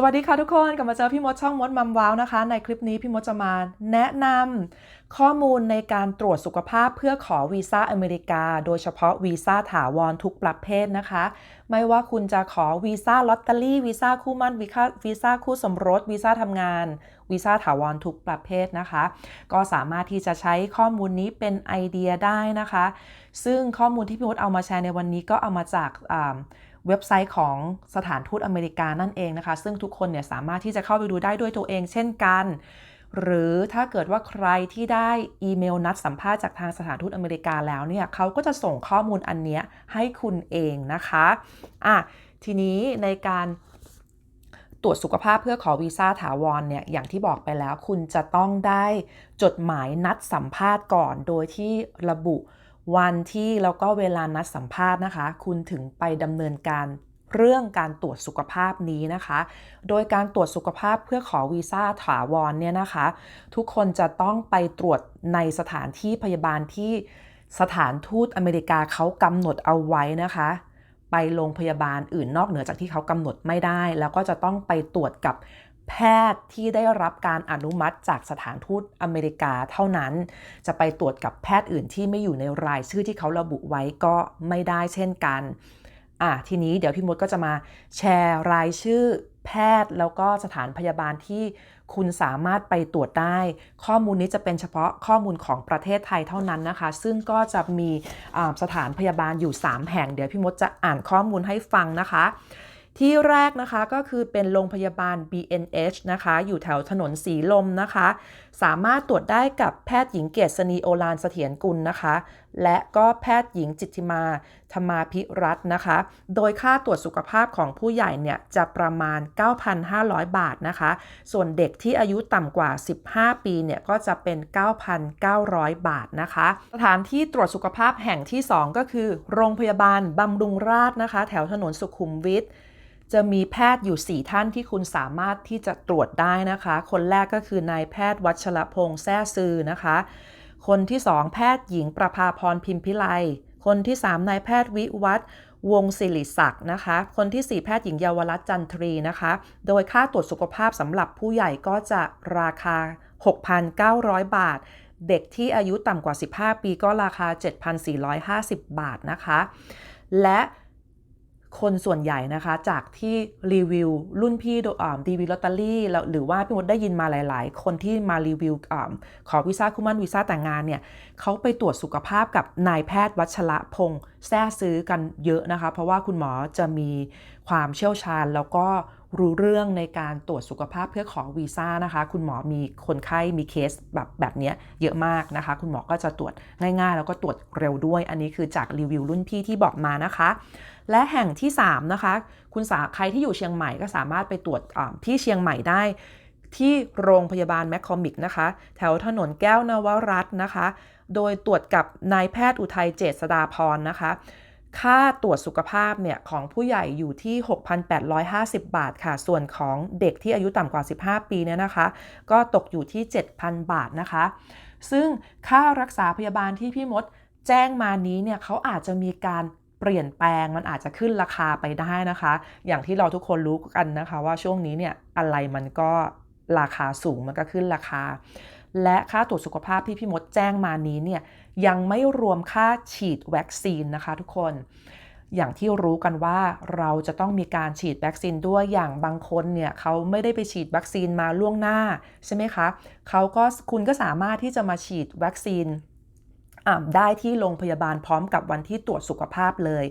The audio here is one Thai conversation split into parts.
สวัสดีค่ะทุกคนกลับมาเจอพี่มดช่องมดมัมว้าวนะคะ ในคลิปนี้พี่มดจะมาแนะนำข้อมูลในการตรวจสุขภาพเพื่อขอวีซ่าอเมริกา โดยเฉพาะวีซ่าถาวรทุกประเภทนะคะ ไม่ว่าคุณจะขอวีซ่าลอตเตอรี่วีซ่าคู่มั่นวีซ่าวีซ่าคู่สมรสวีซ่าทำงานวีซ่าถาวรทุกประเภทนะคะ ก็สามารถที่จะใช้ข้อมูลนี้เป็นไอเดียได้นะคะ ซึ่งข้อมูลที่พี่มดเอามาแชร์ในวันนี้ก็เอามาจาก เว็บไซต์ของสถานทูตอเมริกานั่นเองนะคะ ซึ่งทุกคนเนี่ยสามารถที่จะเข้าไปดูได้ด้วยตัวเองเช่นกัน หรือถ้าเกิดว่าใครที่ได้อีเมลนัดสัมภาษณ์จากทางสถานทูตอเมริกาแล้วเนี่ยเขาก็จะส่งข้อมูลอันเนี้ยให้คุณเองนะคะอะทีนี้ในการตรวจสุขภาพเพื่อขอวีซ่าถาวรเนี่ยอย่างที่บอกไปแล้ว คุณจะต้องได้จดหมายนัดสัมภาษณ์ก่อน โดยที่ระบุ วันที่แล้วก็เวลานัดสัมภาษณ์นะคะ คุณถึงไปดำเนินการเรื่องการตรวจสุขภาพนี้นะคะ โดยการตรวจสุขภาพเพื่อขอวีซ่าถาวรเนี่ยนะคะ ทุกคนจะต้องไปตรวจในสถานที่พยาบาลที่สถานทูตอเมริกาเขากำหนดเอาไว้นะคะ ไปโรงพยาบาลอื่นนอกเหนือจากที่เขากำหนดไม่ได้ แล้วก็จะต้องไปตรวจกับ แพทย์ที่ได้รับการอนุมัติจากสถานทูตอเมริกาเท่านั้น จะไปตรวจกับแพทย์อื่นที่ไม่อยู่ในรายชื่อที่เขาระบุไว้ก็ไม่ได้เช่นกันอะทีนี้เดี๋ยวพี่มดก็จะมาแชร์รายชื่อแพทย์แล้วก็สถานพยาบาลที่คุณสามารถไปตรวจได้ ข้อมูลนี้จะเป็นเฉพาะข้อมูลของประเทศไทยเท่านั้นนะคะ ซึ่งก็จะมีสถานพยาบาลอยู่ 3 แห่ง เดี๋ยวพี่มดจะอ่านข้อมูลให้ฟังนะคะ ที่แรกนะคะก็คือเป็นโรงพยาบาล BNH นะคะ อยู่แถวถนนสีลมนะคะ สามารถตรวจได้กับแพทย์หญิงเกษณีโอลานเสถียรกุลนะคะ และก็แพทย์หญิงจิตติมาธรรมาพิรัตน์นะคะ โดยค่าตรวจสุขภาพของผู้ใหญ่เนี่ยจะประมาณ 9,500 บาทนะคะ ส่วนเด็กที่อายุต่ำกว่า 15 ปีเนี่ยก็จะเป็น 9,900 บาทนะคะ สถานที่ตรวจสุขภาพแห่งที่ 2 ก็คือ โรงพยาบาลบำรุงราษนะคะ แถวถนนสุขุมวิท จะมีแพทย์อยู่ 4 ท่านที่คุณสามารถที่จะตรวจได้นะคะ คนแรกก็คือนายแพทย์วัชรพงษ์แซ่ซือนะคะ คนที่ 2 แพทย์หญิงประภาพรพิมพิไล คนที่ 3 นายแพทย์วิวัฒวงศิริศักดิ์นะคะ คนที่ 4 แพทย์หญิงเยาวรัตน์จันทรีนะคะ โดยค่าตรวจสุขภาพสำหรับผู้ใหญ่ก็จะราคา 6,900 บาท เด็กที่อายุต่ำกว่า 15 ปีก็ราคา 7,450 บาทนะคะ และ คนส่วนใหญ่นะคะจากที่รีวิวรุ่นพี่ดีวีลอตเตอรี่หรือว่าพี่มดได้ยินมาหลาย ๆ คนที่มารีวิวอขอวีซ่าคุมันวีซ่าแต่งงานเนี่ยเขาไปตรวจสุขภาพกับนายแพทย์วัชระพงษ์แท้ซื้อกันเยอะนะคะ เพราะว่าคุณหมอจะมีความเชี่ยวชาญแล้วก็ รู้เรื่องในการตรวจสุขภาพเพื่อขอวีซ่านะคะ คุณหมอมีคนไข้มีเคสแบบแบบนี้เยอะมากนะคะ คุณหมอก็จะตรวจง่ายๆ แล้วก็ตรวจเร็วด้วย อันนี้คือจากรีวิวรุ่นพี่ที่บอกมานะคะ และแห่งที่ 3 นะคะ คุณสาใครที่อยู่เชียงใหม่ก็สามารถไปตรวจที่เชียงใหม่ได้ที่โรงพยาบาลแมคคอมิกนะคะ แถวถนนแก้วนวรัตน์นะคะ โดยตรวจกับนายแพทย์อุทัยเจษดาพรนะคะ ค่าตรวจสุขภาพเนี่ยของผู้ใหญ่อยู่ที่ 6,850 บาทค่ะ ส่วนของเด็กที่อายุต่ำกว่า 15 ปีเนี่ยนะคะ ก็ตกอยู่ที่ 7,000 บาทนะคะ ซึ่งค่ารักษาพยาบาลที่พี่มดแจ้งมานี้เนี่ยเขาอาจจะมีการเปลี่ยนแปลงมันอาจจะขึ้นราคาไปได้นะคะ อย่างที่เราทุกคนรู้กันนะคะว่าช่วงนี้เนี่ยอะไรมันก็ราคาสูงมันก็ขึ้นราคา และค่าตรวจสุขภาพที่พี่มดแจ้งมานี้เนี่ยยังไม่รวมค่าฉีดวัคซีนนะคะทุกคน อย่างที่รู้กันว่าเราจะต้องมีการฉีดวัคซีนด้วยอย่างบางคนเนี่ยเขาไม่ได้ไปฉีดวัคซีนมาล่วงหน้าใช่ไหมคะเขาก็คุณก็สามารถที่จะมาฉีดวัคซีนได้ที่โรงพยาบาลพร้อมกับวันที่ตรวจสุขภาพเลย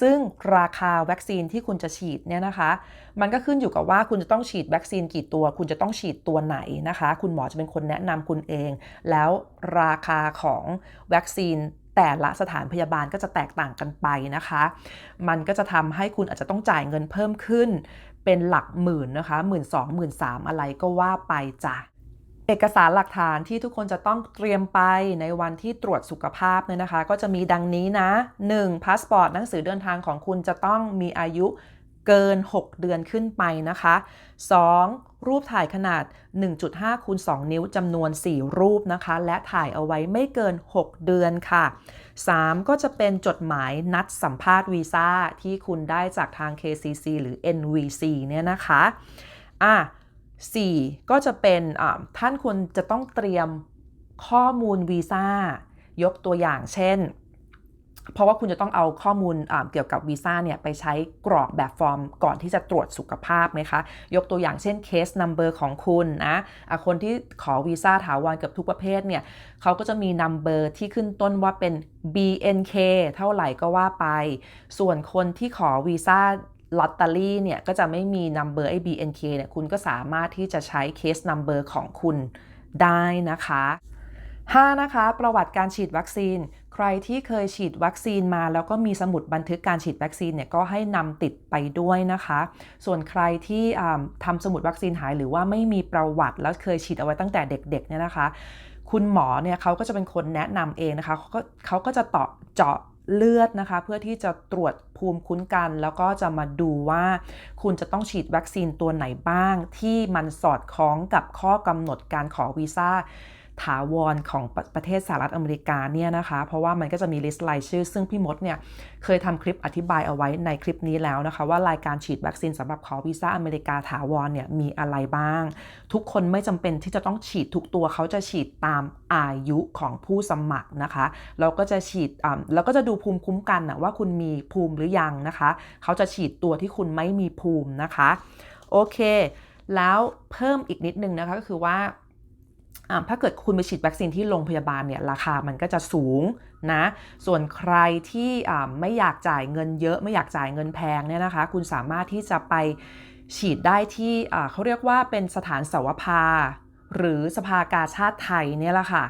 ซึ่งราคาวัคซีนที่คุณจะฉีดเนี่ยนะคะ มันก็ขึ้นอยู่กับว่าคุณจะต้องฉีดวัคซีนกี่ตัว คุณจะต้องฉีดตัวไหนนะคะ คุณหมอจะเป็นคนแนะนำคุณเอง แล้วราคาของวัคซีนแต่ละสถานพยาบาลก็จะแตกต่างกันไปนะคะ มันก็จะทำให้คุณอาจจะต้องจ่ายเงินเพิ่มขึ้น เป็นหลักหมื่นนะคะหมื่นสองหมื่นสามอะไรก็ว่าไปจ้ะ เอกสารหลักฐานที่ทุกคนจะต้องเตรียมไปในวันที่ตรวจสุขภาพเนี่ยนะคะ ก็จะมีดังนี้นะ 1. พาสปอร์ตหนังสือเดินทางของคุณจะต้องมีอายุเกิน 6 เดือนขึ้นไปนะคะ 2. รูปถ่ายขนาด 1.5คูณ2นิ้วจำนวน 4 รูปนะคะ และถ่ายเอาไว้ไม่เกิน 6 เดือนค่ะ 3. ก็จะเป็นจดหมายนัดสัมภาษณ์วีซ่าที่คุณได้จากทาง KCC หรือ NVC เนี่ยนะคะ อะ สี่ก็จะเป็นท่านควรจะต้องเตรียมข้อมูลวีซ่ายกตัวอย่างเช่น เพราะว่าคุณจะต้องเอาข้อมูลเกี่ยวกับวีซ่าเนี่ยไปใช้กรอกแบบฟอร์มก่อนที่จะตรวจสุขภาพไหมคะ ยกตัวอย่างเช่นเคส number ของคุณนะะคนที่ขอวีซ่าถาวรเกับทุกประเภทเนี่ยเขาก็จะมี number ที่ขึ้นต้นว่าเป็น BNK เท่าไหร่ก็ว่าไป ส่วนคนที่ขอวีซ่า ลอตเตอรี่เนี่ยก็จะไม่มี number ไอ้ BNK เนี่ยคุณก็สามารถที่จะใช้เคส number ของคุณได้นะคะ 5. นะคะ ประวัติการฉีดวัคซีน ใครที่เคยฉีดวัคซีนมา แล้วก็มีสมุดบันทึกการฉีดวัคซีนเนี่ยก็ให้นำติดไปด้วยนะคะ ส่วนใครที่ทำสมุดวัคซีนหายหรือว่าไม่มีประวัติแล้วเคยฉีดเอาไว้ตั้งแต่เด็กๆเนี่ยนะคะ คุณหมอเนี่ยเขาก็จะเป็นคนแนะนำเองนะคะเขาก็เขาก็จะเจาะเจาะ เลือดนะคะ เพื่อที่จะตรวจภูมิคุ้นกัน แล้วก็จะมาดูว่า คุณจะต้องฉีดวัคซีนตัวไหนบ้าง ที่มันสอดคล้องกับข้อกำหนดการขอวีซ่า ถาวรของประประเทศสหรัฐอเมริกาเนี่ยนะคะ เพราะว่ามันก็จะมีลิสต์รายชื่อ ซึ่งพี่มดเนี่ยเคยทำคลิปอธิบายเอาไว้ในคลิปนี้แล้วนะคะ ว่ารายการฉีดวัคซีนสำหรับขอวีซ่าอเมริกาถาวรเนี่ยมีอะไรบ้าง ทุกคนไม่จำเป็นที่จะต้องฉีดทุกตัวเขาจะฉีดตามอายุของผู้สมัครนะคะเราก็จะฉีดอ่าก็จะดูภูมิคุ้มกันนะว่าคุณมีภูมิหรือยังนะคะ เขาจะฉีดตัวที่คุณไม่มีภูมินะคะ โอเค แล้วเพิ่มอีกนิดนึงนะคะก็คือว่า ถ้าเกิดคุณไปฉีดวัคซีนที่โรงพยาบาลเนี่ยราคามันก็จะสูงนะ ส่วนใครที่ไม่อยากจ่ายเงินเยอะไม่อยากจ่ายเงินแพงเนี่ยนะคะ คุณสามารถที่จะไปฉีดได้ที่เขาเรียกว่าเป็นสถานสวภา หรือสภากาชาติไทยเนี่ยแหละค่ะ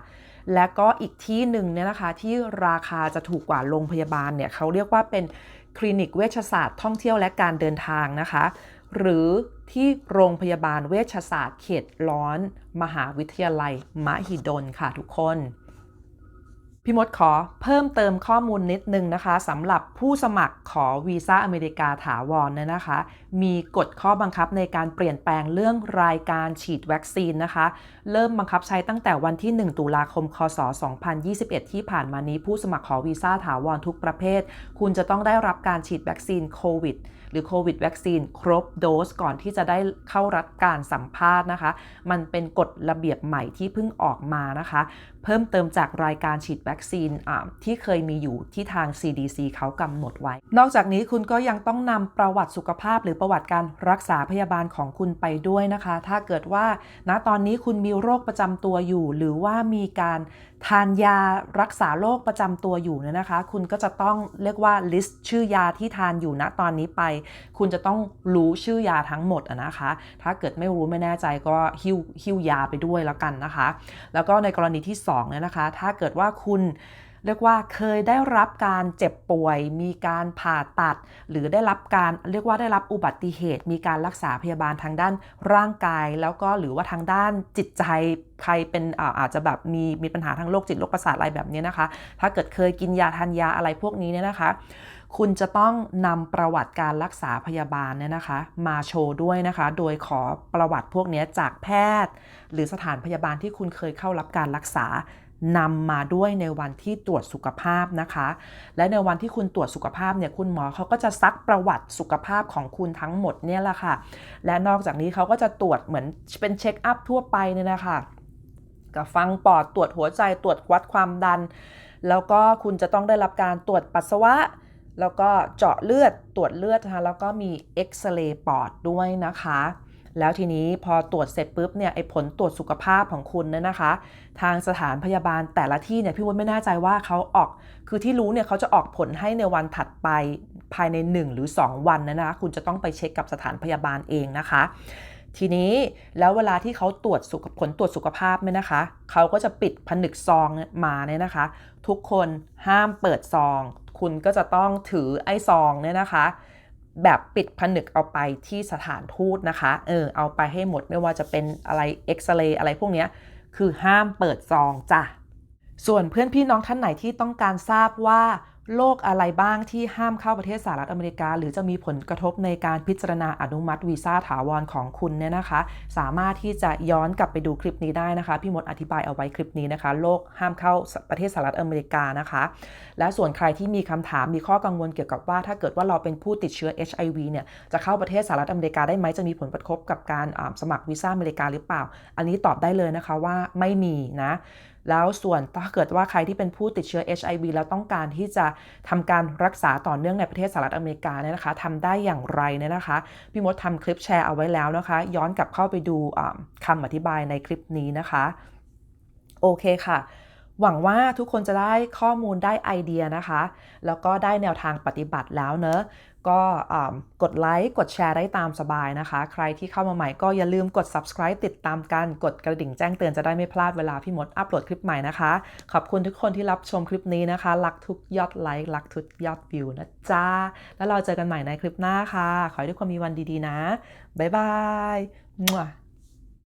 และก็อีกที่หนึ่งเนี่ยนะคะที่ราคาจะถูกกว่าโรงพยาบาลเนี่ยเขาเรียกว่าเป็นคลินิกเวชศาสตร์ท่องเที่ยวและการเดินทางนะคะ หรือ ที่โรงพยาบาลเวชศาสตร์เขตร้อน มหาวิทยาลัยมหิดลค่ะทุกคน พี่มดขอเพิ่มเติมข้อมูลนิดนึงนะคะสำหรับผู้สมัครขอวีซ่าอเมริกาถาวรเนี่ยนะคะ มีกฎข้อบังคับในการเปลี่ยนแปลงเรื่องรายการฉีดวัคซีนนะคะ เริ่มบังคับใช้ตั้งแต่วันที่ 1 ตุลาคม คศ 2021 ที่ผ่านมานี้ผู้สมัครขอวีซ่าถาวรทุกประเภท คุณจะต้องได้รับการฉีดวัคซีนโควิดหรือโควิดวัคซีนครบโดสก่อนที่จะได้เข้ารับการสัมภาษณ์นะคะ มันเป็นกฎระเบียบใหม่ที่เพิ่งออกมานะคะ เพิ่มเติมจากรายการฉีดวัคซีนที่เคยมีอยู่ที่ทาง CDC เขากำหนดไว้ นอกจากนี้คุณก็ยังต้องนำประวัติสุขภาพ หรือประวัติการรักษาพยาบาลของคุณไปด้วยนะคะ ถ้าเกิดว่าณตอนนี้คุณมีโรคประจำตัวอยู่ หรือว่ามีการทานยารักษาโรคประจำตัวอยู่เนี่ยนะคะ คุณก็จะต้องเรียกว่าลิสต์ชื่อยาที่ทานอยู่ณตอนนี้ไป คุณจะต้องรู้ชื่อยาทั้งหมดนะคะ ถ้าเกิดไม่รู้ไม่แน่ใจก็หิ้วหิ้วยาไปด้วยแล้วกันนะคะ แล้วก็ในกรณีที่2เนี่ยนะคะ ถ้าเกิดว่าคุณ เรียกว่าเคยได้รับการเจ็บป่วย มีการผ่าตัด หรือได้รับการเรียกว่าได้รับอุบัติเหตุ มีการรักษาพยาบาลทางด้านร่างกาย แล้วก็หรือว่าทางด้านจิตใจใครเป็นอาจจะแบบมีมีปัญหาทางโรคจิตโรคประสาทอะไรแบบนี้นะคะ ถ้าเกิดเคยกินยาทานยาอะไรพวกนี้เนี่ยนะคะ คุณจะต้องนำประวัติการรักษาพยาบาลเนี่ยนะคะ มาโชว์ด้วยนะคะ โดยขอประวัติพวกนี้จากแพทย์ หรือสถานพยาบาลที่คุณเคยเข้ารับการรักษา นำมาด้วยในวันที่ตรวจสุขภาพนะคะ และในวันที่คุณตรวจสุขภาพเนี่ยคุณหมอเขาก็จะซักประวัติสุขภาพของคุณทั้งหมดเนี่ยแหละค่ะ และนอกจากนี้เขาก็จะตรวจเหมือนเป็นเช็คอัพทั่วไปเนี่ยนะคะกับฟังปอดตรวจหัวใจตรวจวัดความดัน แล้วก็คุณจะต้องได้รับการตรวจปัสสาวะ แล้วก็เจาะเลือดตรวจเลือดนะคะแล้วก็มีเอ็กซเรย์ปอดด้วยนะคะ แล้วทีนี้พอตรวจเสร็จปุ๊บเนี่ยไอ้ผลตรวจสุขภาพของคุณเนี่ยนะคะ ทางสถานพยาบาลแต่ละที่เนี่ยพี่วุ้นไม่แน่ใจว่าเขาออกคือที่รู้เนี่ยเขาจะออกผลให้ในวันถัดไปภายใน 1 หรือ 2 วันนะนะคะคุณจะต้องไปเช็คกับสถานพยาบาลเองนะคะ ทีนี้แล้วเวลาที่เขาตรวจสุขผลตรวจสุขภาพเนี่ยนะคะเขาก็จะปิดผนึกซองมาเนี่ยนะคะ ทุกคนห้ามเปิดซอง คุณก็จะต้องถือไอ้ซองเนี่ยนะคะ แบบปิดผนึกเอาไปที่สถานทูตนะคะ เออ เอาไปให้หมดไม่ว่าจะเป็นอะไรเอ็กซเรย์อะไรพวกนี้คือห้ามเปิดซองจ้ะ ส่วนเพื่อนพี่น้องท่านไหนที่ต้องการทราบว่า โรคอะไรบ้างที่ห้ามเข้าประเทศสหรัฐอเมริกา หรือจะมีผลกระทบในการพิจารณาอนุมัติวีซ่าถาวรของคุณเนี่ยนะคะ สามารถที่จะย้อนกลับไปดูคลิปนี้ได้นะคะ พี่มดอธิบายเอาไว้คลิปนี้นะคะโรคห้ามเข้าประเทศสหรัฐอเมริกานะคะ และส่วนใครที่มีคำถามมีข้อกังวลเกี่ยวกับว่าถ้าเกิดว่าเราเป็นผู้ติดเชื้อ HIV เนี่ยจะเข้าประเทศสหรัฐอเมริกาได้ไหมจะมีผลกระทบกับการสมัครวีซ่าอเมริกาหรือเปล่า อันนี้ตอบได้เลยนะคะว่าไม่มีนะ แล้วส่วนถ้าเกิดว่าใครที่เป็นผู้ติดเชื้อ HIV แล้วต้องการที่จะทำการรักษาต่อเนื่องในประเทศสหรัฐอเมริกาเนี่ยนะคะทำได้อย่างไรเนี่ยนะคะ พี่มดทำคลิปแชร์เอาไว้แล้วนะคะ ย้อนกลับเข้าไปดูอ่าคำอธิบายในคลิปนี้นะคะ โอเคค่ะหวังว่าทุกคนจะได้ข้อมูลได้ไอเดียนะคะ แล้วก็ได้แนวทางปฏิบัติแล้วเนอะก็กดไลค์กดแชร์ได้ตามสบายนะคะ ใครที่เข้ามาใหม่ก็อย่าลืมกด subscribe ติดตามกัน กดกระดิ่งแจ้งเตือนจะได้ไม่พลาดเวลาพี่มดอัปโหลดคลิปใหม่นะคะ ขอบคุณทุกคนที่รับชมคลิปนี้นะคะรักทุกยอดไลค์รักทุกยอดวิวนะจ๊ะแล้วเราเจอกันใหม่ในคลิปหน้าค่ะ ขอให้ทุกคนมีวันดีๆนะบ๊ายบายมั่